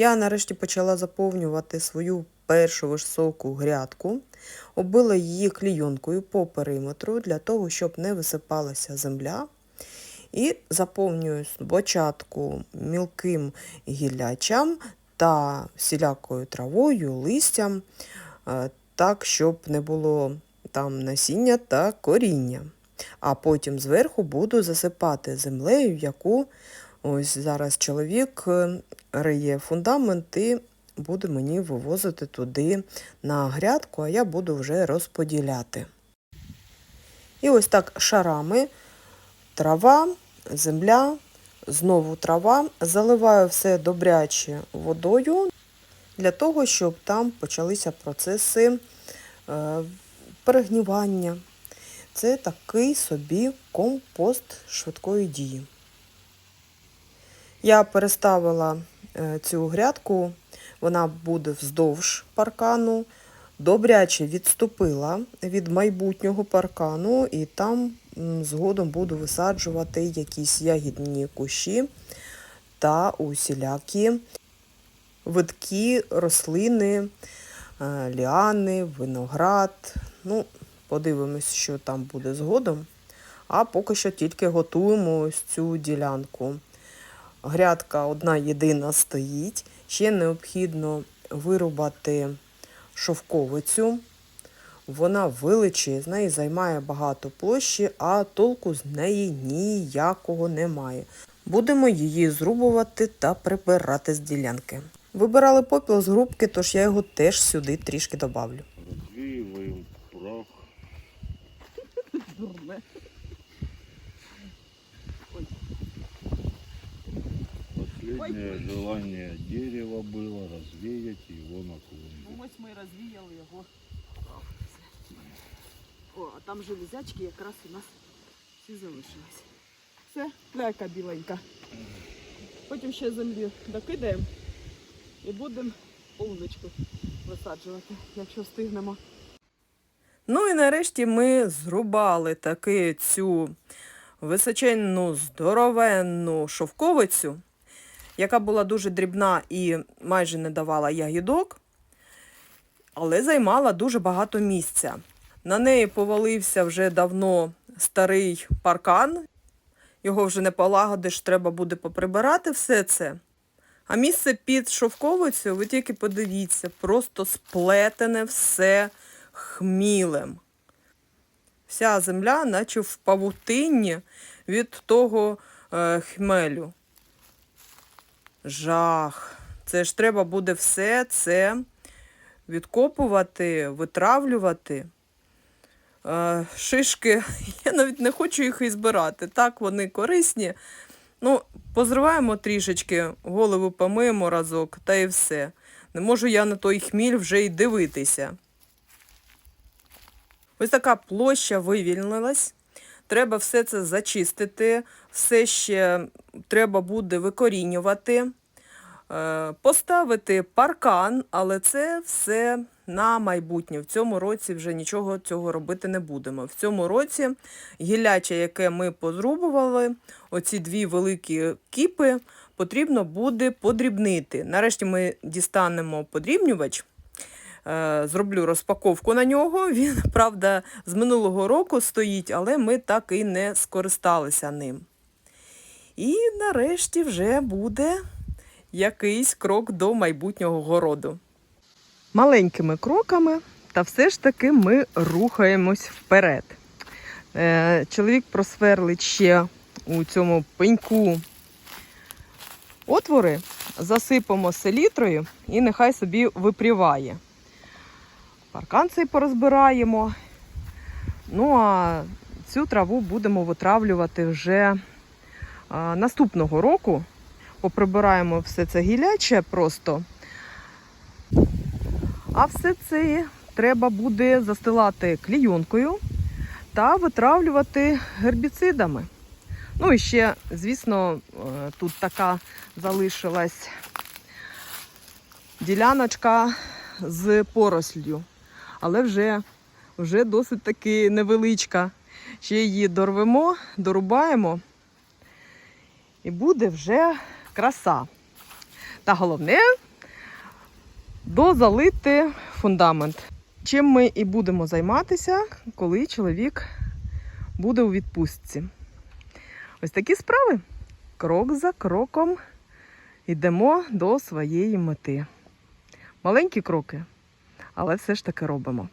Я нарешті почала заповнювати свою першу високу грядку, оббила її клійонкою по периметру для того, щоб не висипалася земля. І заповнюю спочатку мілким гіллячам та всілякою травою, листям, е, так, щоб не було там насіння та коріння. А потім зверху буду засипати землею, яку ось зараз чоловік е, риє фундамент і буде мені вивозити туди на грядку, а я буду вже розподіляти. І ось так шарами трава, земля, знову трава. Заливаю все добряче водою для того, щоб там почалися процеси е, перегнівання. Це такий собі компост швидкої дії. Я переставила цю грядку, вона буде вздовж паркану, добряче відступила від майбутнього паркану, і там згодом буду висаджувати якісь ягідні кущі та усілякі видкі рослини, е, ліани, виноград. Ну, подивимось, що там буде згодом. А поки що тільки готуємо ось цю ділянку. Грядка одна єдина стоїть. Ще необхідно вирубати шовковицю. Вона величезна і займає багато площі, а толку з неї ніякого немає. Будемо її зрубувати та прибирати з ділянки. Вибирали попіл з грубки, тож я його теж сюди трішки добавлю. Прах. Последнее желание дерева было развеять его на Ну ось ми розвіяли його. О, а там железячки якраз у нас всі залишились. Все, пляйка біленька. Потім ще землі докидаємо і будемо полуничку висаджувати, якщо встигнемо. Ну і нарешті ми зрубали таки цю височенну, здоровенну шовковицю, яка була дуже дрібна і майже не давала ягідок, але займала дуже багато місця. На неї повалився вже давно старий паркан. Його вже не полагодиш, треба буде поприбирати все це. А місце під шовковицею, ви тільки подивіться, просто сплетене все хмілем. Вся земля, наче в павутинні від того е, хмелю. Жах. Це ж треба буде все це відкопувати, витравлювати. Е, шишки, я навіть не хочу їх і збирати. Так, вони корисні. Ну, позриваємо трішечки, голову помиємо разок, та і все. Не можу я на той хміль вже й дивитися. Ось така площа вивільнилась. Треба все це зачистити, все ще треба буде викорінювати, е, поставити паркан, але це все на майбутнє. В цьому році вже нічого цього робити не будемо. В цьому році гілляче, яке ми позрубували, оці дві великі кіпи, потрібно буде подрібнити. Нарешті ми дістанемо подрібнювач. Е, Зроблю розпаковку на нього. Він, правда, з минулого року стоїть, але ми так і не скористалися ним. І нарешті вже буде якийсь крок до майбутнього городу. Маленькими кроками, та все ж таки ми рухаємось вперед. Е, Чоловік просверлить ще у цьому пеньку отвори, засипемо селітрою і нехай собі випріває. Паркан цей порозбираємо. Ну а цю траву будемо витравлювати вже наступного року. Поприбираємо все це гіляче просто. А все це треба буде застилати клійонкою та витравлювати гербіцидами. Ну і ще, звісно, е, тут така залишилась діляночка з порослью, але вже, вже досить таки невеличка. Ще її дорвемо, дорубаємо, і буде вже краса. Та головне, дозалити фундамент. Чим ми і будемо займатися, коли чоловік буде у відпустці. Ось такі справи. Крок за кроком йдемо до своєї мети. Маленькі кроки, але все ж таки робимо.